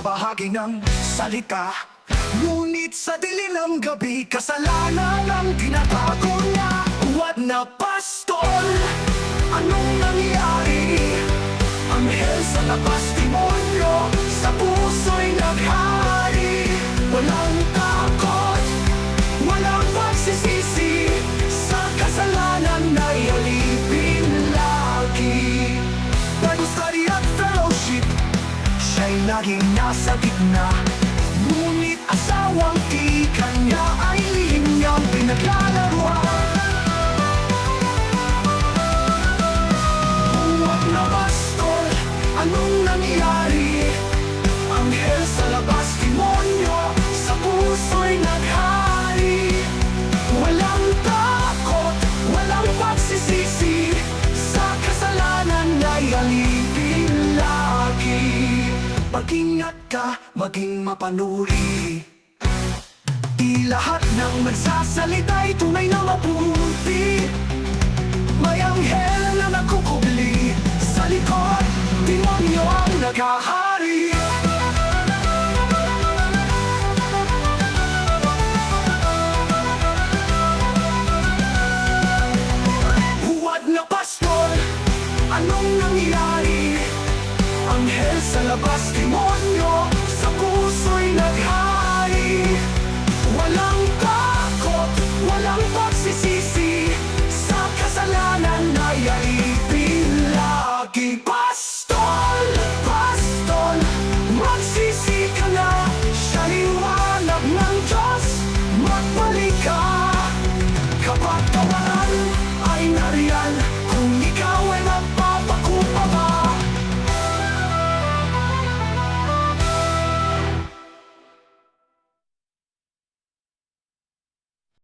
bahagi ng salita. Ngunit sa dilim ng gabi Kasalanan ang tinatago niya. Huwag na pastol! Anong nangyari? Anghel sa labas demonyo Sa puso'y naghari. Walang takot Walang pagsisisi. Sa kasalanan na alipin lagi laging nasa gitna. Ngunit asawang di kanya ay lihim niyang pinaglalaruan. Huwag na bastol, anong nangyari? Anghel sa labas, demonyo Sa puso'y naghari. Walang takot, walang pagsisisi Sa kasalanan ay lagi Mag-ingat ka, maging mapanuri. Di lahat ng nagsasalita ay tunay na mabuti. May anghel na nakukubli. Sa likod, demonyo ang naghahari Huwag na pastor, anong nangyari? Anghel sa labas, demonyo.